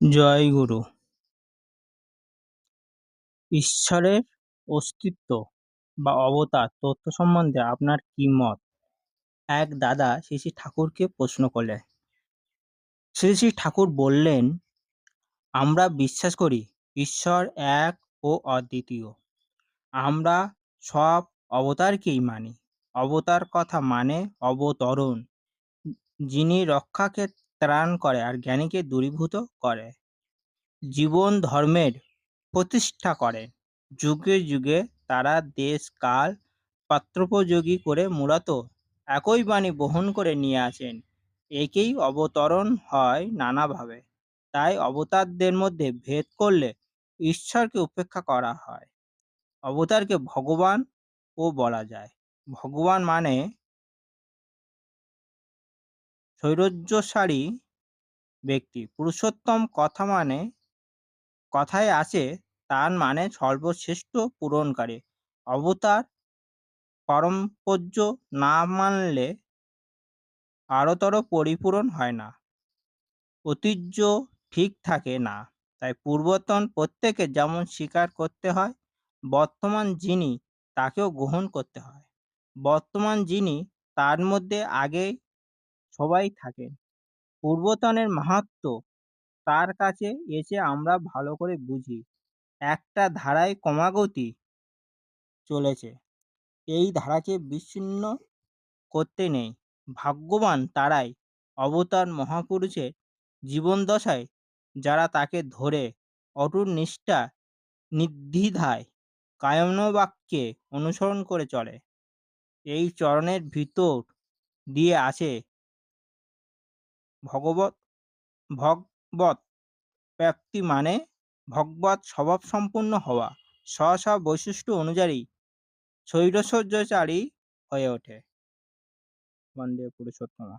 জয় গুরু। ঈশ্বরের অস্তিত্ব বা অবতার তথ্য সম্বন্ধে আপনার কি মত? এক দাদা শ্রী শ্রী ঠাকুরকে প্রশ্ন করলেন। শ্রী শ্রী ঠাকুর বললেন, আমরা বিশ্বাস করি ঈশ্বর এক ও অদ্বিতীয়। আমরা সব অবতারকেই মানি। অবতার কথা মানে অবতরণ। যিনি রক্ষাকে ত্রাণ করে আর জ্ঞানীকে দূরীভূত করে। জীবন ধর্মের প্রতিষ্ঠা করে। যুগে যুগে তারা দেশ, কাল, পাত্রোপযোগী করে মূলত একই বাণী বহন করে নিয়ে আসেন। একেই অবতরণ হয় নানাভাবে। তাই অবতারদের মধ্যে ভেদ করলে ঈশ্বরকে উপেক্ষা করা হয়। অবতারকে ভগবান ও বলা যায়। ভগবান মানে স্বৈরজ্যশালী ব্যক্তি। পুরুষোত্তম কথা মানে কথায় আছে, তার মানে সর্বশ্রেষ্ঠ পূরণকারী। অবতার, পরমপূজ্য না মানলে আরতর পরিপূরণ হয় না। ঐতিহ্য ঠিক থাকে না। তাই পূর্বতন প্রত্যেকে যেমন স্বীকার করতে হয়, বর্তমান যিনি তাকেও গ্রহণ করতে হয়। বর্তমান যিনি তার মধ্যে আগে সবাই থাকে পূর্বতনের মাহাত্ম তার কাছে এসে আমরা ভালো করে বুঝি, একটা ধারায় ক্রমাগতি চলেছে। এই ধারাকে বিচ্ছিন্ন করতে নেই। ভাগ্যবান তারাই অবতার মহাপুরুষের জীবনদশায় যারা তাকে ধরে অটুট নিষ্ঠা, নির্দ্বিধায় কায়মনোবাক্যে অনুসরণ করে চলে। এই চরণের ভিতর দিয়ে আছে ভগবত ভগবত প্রাপ্তি মানে ভগবত স্বভাব সম্পূর্ণ হওয়া। স্ব স্ব বৈশিষ্ট্য অনুযায়ী স্বৈরশয্যচারী হয়ে ওঠে। বন্দে পুরুষোত্তমা।